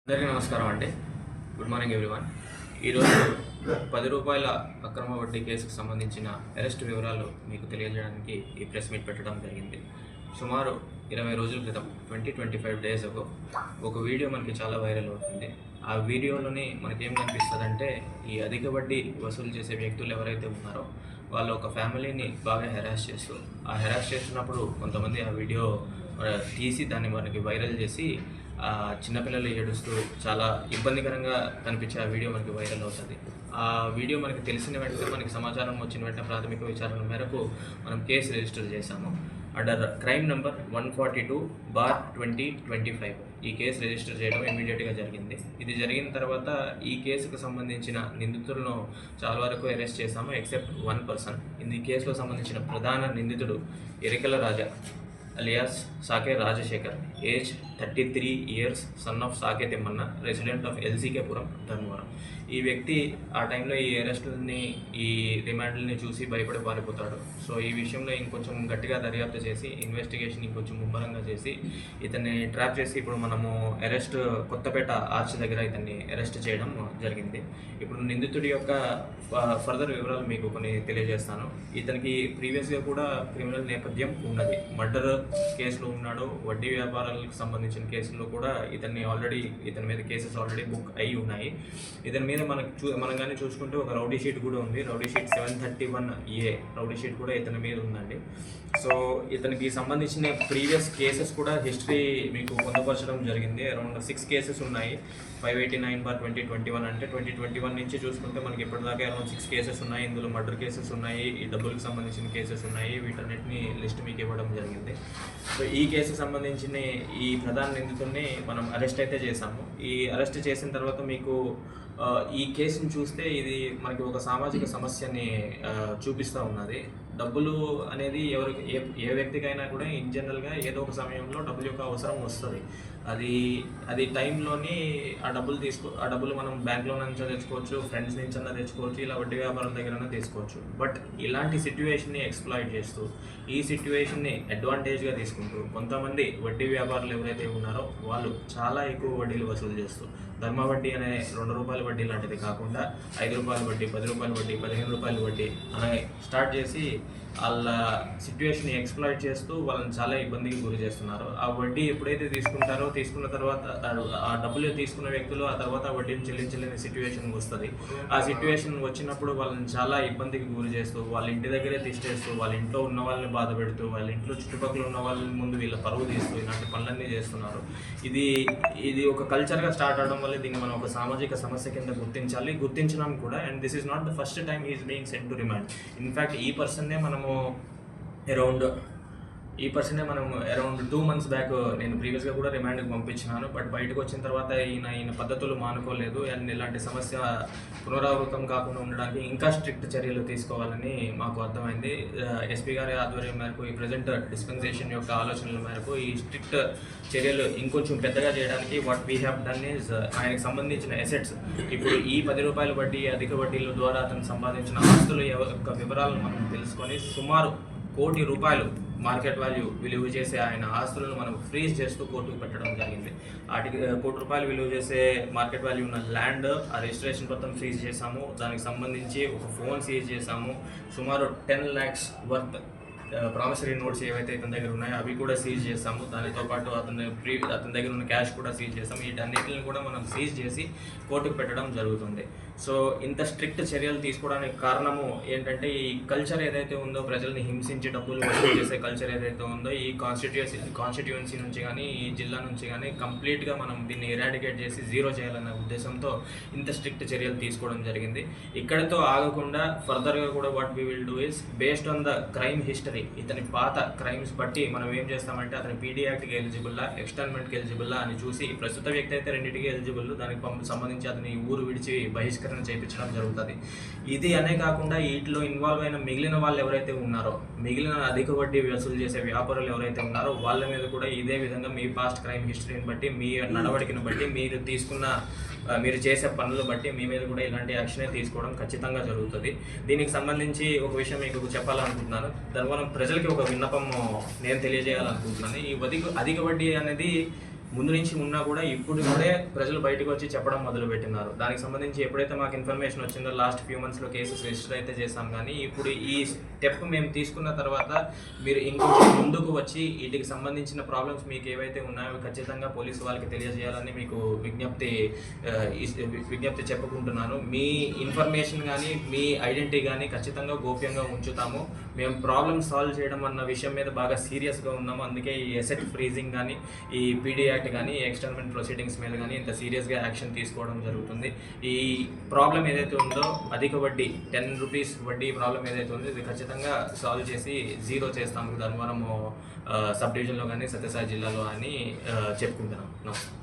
అందరికీ నమస్కారం అండి. గుడ్ మార్నింగ్ ఎవ్రీవన్ ఈరోజు పది రూపాయల అక్రమ వడ్డీ కేసుకు సంబంధించిన అరెస్ట్ వివరాలు మీకు తెలియజేయడానికి ఈ ప్రెస్ మీట్ పెట్టడం జరిగింది. సుమారు ఇరవై రోజుల క్రితం ట్వంటీ ట్వంటీ ఫైవ్ డేస్ అగో ఒక వీడియో మనకి చాలా వైరల్ అవుతుంది. ఆ వీడియోలోని మనకేం కనిపిస్తుంది అంటే ఈ అధిక వడ్డీ వసూలు చేసే వ్యక్తులు ఎవరైతే ఉన్నారో వాళ్ళు ఒక ఫ్యామిలీని బాగా హెరాస్ చేస్తూ ఆ హెరాస్ చేస్తున్నప్పుడు కొంతమంది ఆ వీడియో తీసి దాన్ని మనకి వైరల్ చేసి చిన్నపిల్లలు ఏడుస్తూ చాలా ఇబ్బందికరంగా కనిపించే ఆ వీడియో మనకి వైరల్ అవుతుంది. ఆ వీడియో మనకి తెలిసిన వెంటనే మనకి సమాచారం వచ్చిన వెంటనే ప్రాథమిక విచారణ మేరకు మనం కేసు రిజిస్టర్ చేశాము. Under crime number one forty two bar twenty twenty five ఈ కేసు రిజిస్టర్ చేయడం ఇమీడియట్గా జరిగింది. ఇది జరిగిన తర్వాత ఈ కేసుకు సంబంధించిన నిందితులను చాలా వరకు అరెస్ట్ చేశాము ఎక్సెప్ట్ వన్ పర్సన్ ఈ కేసులో సంబంధించిన ప్రధాన నిందితుడు Erikala Raja. Alias Sake Rajasekhar age thirty three years son of Sake Thimmanna resident of LCKpuram Dharmavaram. ఈ వ్యక్తి ఆ టైంలో ఈ అరెస్టుల్ని ఈ రిమాండ్లని చూసి భయపడి పారిపోతాడు. సో ఈ విషయంలో ఇంకొంచెం గట్టిగా దర్యాప్తు చేసి ఇన్వెస్టిగేషన్ ఇంకొంచెం ముమ్మరంగా చేసి ఇతన్ని ట్రాప్ చేసి ఇప్పుడు మనము అరెస్ట్ కొత్తపేట ఆర్చ్ దగ్గర ఇతన్ని అరెస్ట్ చేయడం జరిగింది. ఇప్పుడు నిందితుడి యొక్క ఫర్దర్ వివరాలు మీకు కొన్ని తెలియజేస్తాను. ఇతనికి ప్రీవియస్గా కూడా క్రిమినల్ నేపథ్యం ఉన్నది. మర్డర్ కేసులో ఉన్నాడు వడ్డీ వ్యాపారాలకు సంబంధించిన కేసుల్లో కూడా ఇతన్ని ఆల్రెడీ ఇతని మీద కేసెస్ ఆల్రెడీ బుక్ అయి ఉన్నాయి. ఇతని మీద మనకు చూ మనం కానీ చూసుకుంటే ఒక రౌడీ షీట్ కూడా ఉంది. Rowdy sheet seven thirty one A rowdy sheet కూడా ఇతని మీద ఉందండి. సో ఇతనికి సంబంధించిన ప్రీవియస్ కేసెస్ కూడా హిస్టరీ మీకు పొందపరచడం జరిగింది. అరౌండ్ సిక్స్ కేసెస్ ఉన్నాయి. Five eighty nine bar twenty twenty one అంటే ట్వంటీ ట్వంటీ వన్ నుంచి చూసుకుంటే మనకి ఇప్పటిదాకా అరౌండ్ సిక్స్ కేసెస్ ఉన్నాయి. ఇందులో మర్డర్ కేసెస్ ఉన్నాయి. ఈ డబ్బులకు సంబంధించిన కేసెస్ ఉన్నాయి. వీటన్నిటిని లిస్ట్ మీకు ఇవ్వడం జరిగింది. సో ఈ కేసుకు సంబంధించిన ఈ ప్రధాన నిందితుడిని మనం అరెస్ట్ అయితే చేశాము. ఈ అరెస్ట్ చేసిన తర్వాత మీకు ఈ కేసుని చూస్తే ఇది మనకి ఒక సామాజిక సమస్యని చూపిస్తూ ఉన్నది. డబ్బులు అనేది ఎవరికి ఏ ఏ వ్యక్తికైనా కూడా ఇన్ జనరల్గా ఏదో ఒక సమయంలో డబ్బుల యొక్క అవసరం వస్తుంది. అది అది టైంలోని ఆ డబ్బులు తీసుకో ఆ డబ్బులు మనం బ్యాంక్లో నుంచి తెచ్చుకోవచ్చు ఫ్రెండ్స్ నుంచి అన్నా తెచ్చుకోవచ్చు ఇలా వడ్డీ వ్యాపారం దగ్గర తీసుకోవచ్చు. బట్ ఇలాంటి సిట్యువేషన్ని ఎక్స్ప్లాయిట్ చేస్తూ ఈ సిట్యువేషన్ని అడ్వాంటేజ్గా తీసుకుంటూ కొంతమంది వడ్డీ వ్యాపారులు ఎవరైతే ఉన్నారో వాళ్ళు చాలా ఎక్కువ వడ్డీలు వసూలు చేస్తూ ధర్మ వడ్డీ అనే రెండు రూపాయల వడ్డీ లాంటిది కాకుండా ఐదు రూపాయలు వడ్డీ పది రూపాయలు వడ్డీ పదిహేను రూపాయలు వడ్డీ అలాగే స్టార్ట్ చేసి వాళ్ళ సిచ్యువేషన్ ఎక్స్ప్లాయిట్ చేస్తూ వాళ్ళని చాలా ఇబ్బందికి గురి చేస్తున్నారు. ఆ వడ్డీ ఎప్పుడైతే తీసుకుంటారో తీసుకున్న తర్వాత ఆ- డబ్బులు తీసుకున్న వ్యక్తులు ఆ తర్వాత ఆ వడ్డీని చెల్లించలేని సిచ్యువేషన్ వస్తుంది. ఆ సిచ్యువేషన్ వచ్చినప్పుడు వాళ్ళని చాలా ఇబ్బందికి గురి చేస్తూ వాళ్ళ ఇంటి దగ్గరే తీసేస్తూ వాళ్ళ ఇంట్లో ఉన్న వాళ్ళని బాధ పెడుతూ వాళ్ళ ఇంట్లో చుట్టుపక్కల ఉన్న వాళ్ళని ముందు వీళ్ళ పరువు తీస్తూ ఇలాంటి పనులన్నీ చేస్తున్నారు. ఇది ఇది ఒక కల్చర్గా స్టార్ట్ అవడం వల్ల దీన్ని మనం ఒక సామాజిక సమస్య కింద గుర్తించాలి గుర్తించడం కూడా. And this is not the first time is being sent to remand in fact ఈ పర్సన్నే మనం మనము అరౌండ్ ఈ పర్సనే మనం అరౌండ్ టూ మంత్స్ బ్యాక్ నేను ప్రీవియస్గా కూడా రిమాండ్కి పంపించినాను. బట్ బయటకు వచ్చిన తర్వాత ఈయన ఈయన పద్ధతులు మానుకోలేదు. అండ్ ఇలాంటి సమస్య పునరావృతం కాకుండా ఉండడానికి ఇంకా స్ట్రిక్ట్ చర్యలు తీసుకోవాలని మాకు అర్థమైంది. Uh, ఎస్పీ గారి ఆధ్వర్యం మేరకు ఈ ప్రజెంట్ డిస్పెన్సేషన్ యొక్క ఆలోచనల మేరకు ఈ స్ట్రిక్ట్ చర్యలు ఇంకొంచెం పెద్దగా చేయడానికి what we have done is ఆయనకు సంబంధించిన ఎసెట్స్ ఇప్పుడు ఈ పది రూపాయల వడ్డీ అధిక వడ్డీల ద్వారా అతను సంపాదించిన ఆస్తుల యొక్క వివరాలను మనం తెలుసుకొని సుమారు కోటి రూపాయలు మార్కెట్ వాల్యూ విలువ చేసే ఆయన ఆస్తులను మనం ఫ్రీజ్ చేస్తూ కోర్టుకు పెట్టడం జరిగింది. వాటికి కోటి రూపాయలు విలువ చేసే మార్కెట్ వాల్యూ ఉన్న ల్యాండ్ ఆ రిజిస్ట్రేషన్ మొత్తం ఫ్రీజ్ చేశాము. దానికి సంబంధించి ఒక ఫోన్ సీజ్ చేశాము. సుమారు ten lakhs worth promissory notes ఏవైతే ఇతని దగ్గర ఉన్నాయో అవి కూడా సీజ్ చేస్తాము. దానితో పాటు అతని ప్రీ అతని దగ్గర ఉన్న క్యాష్ కూడా సీజ్ చేస్తాము. వీటన్నిటిని కూడా మనం సీజ్ చేసి కోర్టుకు పెట్టడం జరుగుతుంది. సో ఇంత స్ట్రిక్ట్ చర్యలు తీసుకోవడానికి కారణము ఏంటంటే ఈ కల్చర్ ఏదైతే ఉందో ప్రజల్ని హింసించి డబ్బులు వసూలు చేసే కల్చర్ ఏదైతే ఉందో ఈ కాన్స్టిట్యూన్సీ కాన్స్టిట్యుయెన్సీ నుంచి కానీ ఈ జిల్లా నుంచి కానీ కంప్లీట్గా మనం దీన్ని ఇరాడికేట్ చేసి జీరో చేయాలన్న ఉద్దేశంతో ఇంత స్ట్రిక్ట్ చర్యలు తీసుకోవడం జరిగింది. ఇక్కడతో ఆగకుండా ఫర్దర్గా కూడా what we will do is based on the crime history ఇతని పాత క్రైమ్స్ బట్టి మనం ఏం చేస్తామంటే అతని పీడీ యాక్ట్కి ఎలిజిబుల్లా ఎక్స్టర్న్మెంట్కి ఎలిజిబుల్లా అని చూసి ప్రస్తుత వ్యక్తి అయితే రెండింటికి ఎలిజిబుల్ దానికి సంబంధించి అతని ఊరు విడిచి బహిష్కరణ చేయించడం జరుగుతుంది. ఇది అనే కాకుండా వీటిలో ఇన్వాల్వ్ అయిన మిగిలిన వాళ్ళు ఎవరైతే ఉన్నారో మిగిలిన అధిక వడ్డీ వసూలు చేసే వ్యాపారులు ఎవరైతే ఉన్నారో వాళ్ళ మీద కూడా ఇదే విధంగా మీ పాస్ట్ క్రైమ్ హిస్టరీని బట్టి మీ నడవడికను బట్టి మీరు తీసుకున్న మీరు చేసే పనులు బట్టి మీ మీద కూడా ఇలాంటి యాక్షనే తీసుకోవడం ఖచ్చితంగా జరుగుతుంది. దీనికి సంబంధించి ఒక విషయం మీకు చెప్పాలనుకుంటున్నాను. ధర్మవరం ప్రజలకి ఒక విన్నపం నేను తెలియజేయాలనుకుంటున్నాను. ఈ అధిక అధిక వడ్డీ అనేది ముందు నుంచి ఉన్నా కూడా ఇప్పుడు కూడా ప్రజలు బయటకు వచ్చి చెప్పడం మొదలు పెట్టినారు దానికి సంబంధించి ఎప్పుడైతే మాకు ఇన్ఫర్మేషన్ వచ్చిందో లాస్ట్ ఫ్యూ మంత్స్లో కేసెస్ రిజిస్టర్ అయితే చేశాం కానీ ఇప్పుడు ఈ స్టెప్ మేము తీసుకున్న తర్వాత మీరు ఇంకొంచెం ముందుకు వచ్చి వీటికి సంబంధించిన ప్రాబ్లమ్స్ మీకు ఏవైతే ఉన్నాయో ఖచ్చితంగా పోలీసు వాళ్ళకి తెలియజేయాలని మీకు విజ్ఞప్తి విజ్ఞప్తి చెప్పుకుంటున్నాను. మీ ఇన్ఫర్మేషన్ కానీ మీ ఐడెంటిటీ కానీ ఖచ్చితంగా గోప్యంగా ఉంచుతాము. మేము ప్రాబ్లమ్ సాల్వ్ చేయడం అన్న విషయం మీద బాగా సీరియస్గా ఉన్నాము. అందుకే ఈ ఎసెట్ ఫ్రీజింగ్ కానీ ఈ పీడీ యాక్ట్ కానీ ఈ ప్రొసీడింగ్స్ మీద కానీ ఇంత సీరియస్గా యాక్షన్ తీసుకోవడం జరుగుతుంది. ఈ ప్రాబ్లం ఏదైతే ఉందో అధిక వడ్డీ టెన్ రూపీస్ వడ్డీ ప్రాబ్లం ఏదైతే ఉందో ఇది ఖచ్చితంగా సాల్వ్ చేసి జీరో చేస్తాము ధర్మవరం సబ్ డివిజన్లో కానీ సత్యసాయి జిల్లాలో అని చెప్పుకుంటున్నాం. నమస్తే